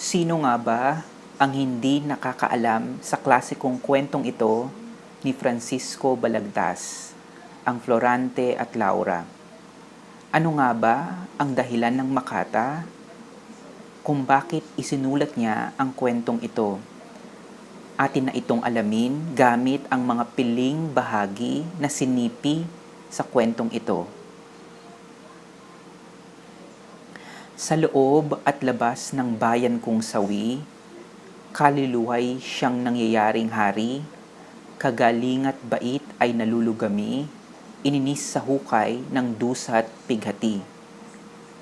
Sino nga ba ang hindi nakakaalam sa klasikong kwentong ito ni Francisco Balagtas, ang Florante at Laura? Ano nga ba ang dahilan ng Makata kung bakit isinulat niya ang kwentong ito? Atin na itong alamin gamit ang mga piling bahagi na sinipi sa kwentong ito. Sa loob at labas ng bayan kong sawi, kaluluway siyang nangyayaring hari, kagaling at bait ay nalulugami, ininis sa hukay ng dusa at pighati.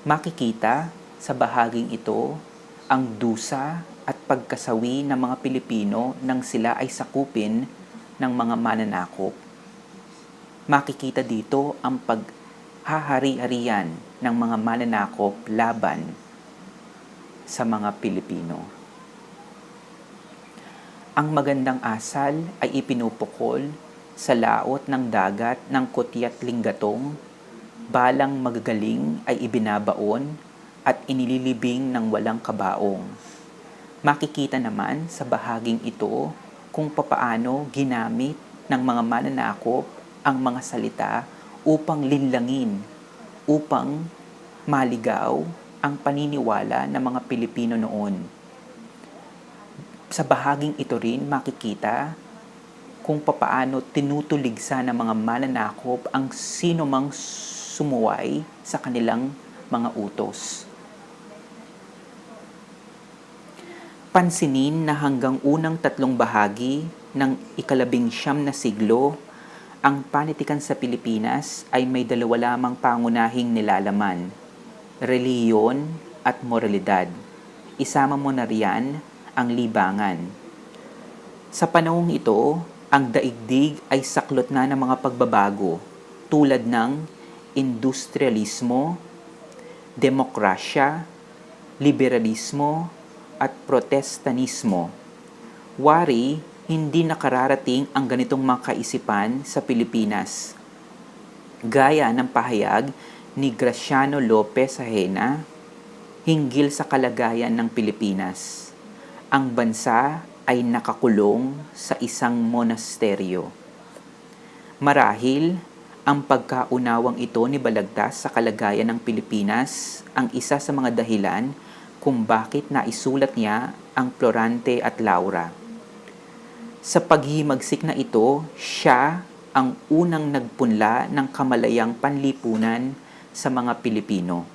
Makikita sa bahaging ito ang dusa at pagkasawi ng mga Pilipino nang sila ay sakupin ng mga mananakop. Makikita dito ang paghahari-harian ng mga mananakop laban sa mga Pilipino. Ang magandang asal ay ipinupukol sa laot ng dagat ng kutyat linggatong, balang magagaling ay ibinabaon at inililibing ng walang kabaong. Makikita naman sa bahaging ito kung papaano ginamit ng mga mananakop ang mga salita upang linlangin, upang maligaw ang paniniwala ng mga Pilipino noon. Sa bahaging ito rin makikita kung papaano tinutuligsa ng mga mananakop ang sino mang sumuway sa kanilang mga utos. Pansinin na hanggang unang tatlong bahagi ng ikalabing siyam na siglo, ang panitikan sa Pilipinas ay may dalawa lamang pangunahing nilalaman, reliyon at moralidad. Isama mo na riyan ang libangan. Sa panahong ito, ang daigdig ay saklot na ng mga pagbabago tulad ng industrialismo, demokrasya, liberalismo, at protestanismo. Wari, hindi nakararating ang ganitong mga kaisipan sa Pilipinas. Gaya ng pahayag ni Graciano Lopez Sahena, hinggil sa kalagayan ng Pilipinas. Ang bansa ay nakakulong sa isang monasteryo. Marahil, ang pagkaunawang ito ni Balagtas sa kalagayan ng Pilipinas ang isa sa mga dahilan kung bakit naisulat niya ang Florante at Laura. Sa paghimagsik na ito, siya ang unang nagpunla ng kamalayang panlipunan sa mga Pilipino.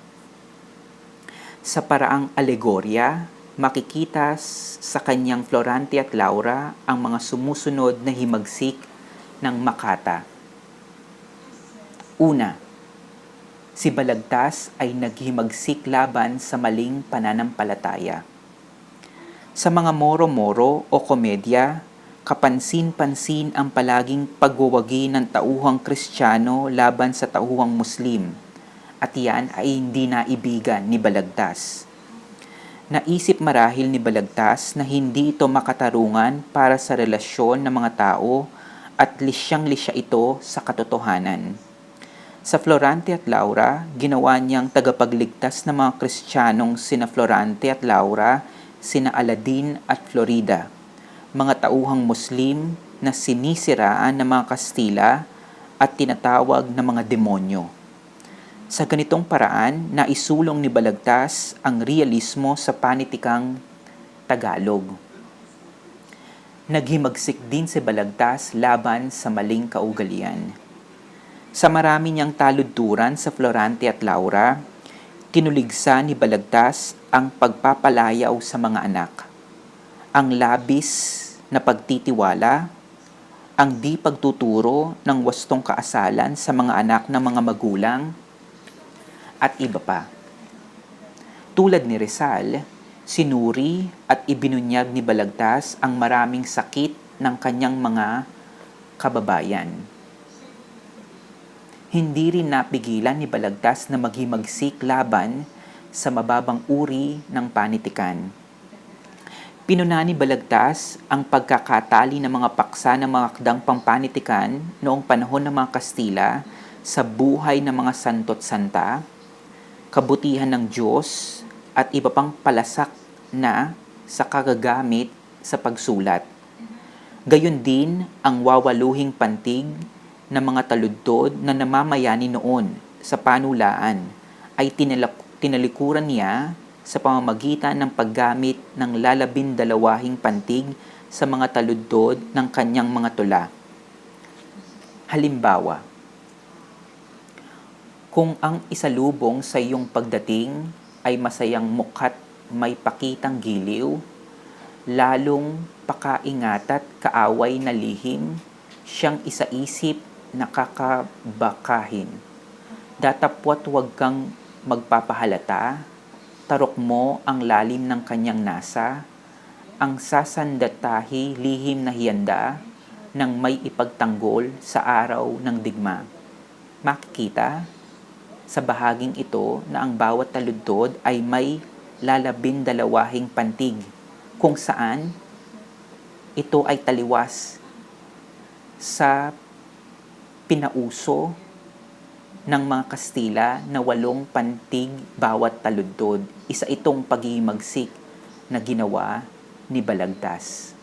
Sa paraang alegorya, makikita sa kanyang Florante at Laura ang mga sumusunod na himagsik ng Makata. Una, si Balagtas ay naghimagsik laban sa maling pananampalataya. Sa mga moro-moro o komedya, kapansin-pansin ang palaging pagwawagi ng tauhang Kristiyano laban sa tauhang Muslim at yan ay hindi naibigan ni Balagtas. Naisip marahil ni Balagtas na hindi ito makatarungan para sa relasyon ng mga tao at lisyang-lisya ito sa katotohanan. Sa Florante at Laura, ginawa niyang tagapagligtas ng mga Kristiyanong sina Florante at Laura, sina Aladin at Florida, mga tauhang Muslim na sinisiraan ng mga Kastila at tinatawag na mga demonyo. Sa ganitong paraan, naisulong ni Balagtas ang realismo sa panitikang Tagalog. Naghimagsik din si Balagtas laban sa maling kaugalian. Sa marami niyang taludturan sa Florante at Laura, tinuligsa ni Balagtas ang pagpapalayaw sa mga anak, ang labis na pagtitiwala, ang di pagtuturo ng wastong kaasalan sa mga anak ng mga magulang, at iba pa. Tulad ni Rizal, sinuri at ibinunyag ni Balagtas ang maraming sakit ng kanyang mga kababayan hindi rin napigilan ni Balagtas na maghimagsik laban sa mababang uri ng panitikan. Pinuna ni Balagtas ang pagkakatali ng mga paksa ng mga akdang pampanitikan noong panahon ng mga Kastila sa buhay ng mga santo't santa, kabutihan ng Diyos at iba pang palasak na sa kagagamit sa pagsulat. Gayon din ang wawaluhing pantig ng mga taludtod na namamayani noon sa panulaan ay tinalak- tinalikuran niya sa pamamagitan ng paggamit ng lalabindalawahing pantig sa mga taludtod ng kanyang mga tula. Halimbawa, kung ang isalubong sa iyong pagdating ay masayang mukha't may pakitang giliw, lalong pakaingat at kaaway na lihim, siyang isaisip na kakabakahin. Datapwat huwag kang magpapahalata, tarok mo ang lalim ng kanyang nasa, ang sasandatahi lihim na hiyanda ng may ipagtanggol sa araw ng digma. Makikita sa bahaging ito na ang bawat taludtod ay may lalabindalawahing pantig kung saan ito ay taliwas sa pinauso ng mga Kastila na walong pantig bawat taludtod. Isa itong paghihimagsik na ginawa ni Balagtas.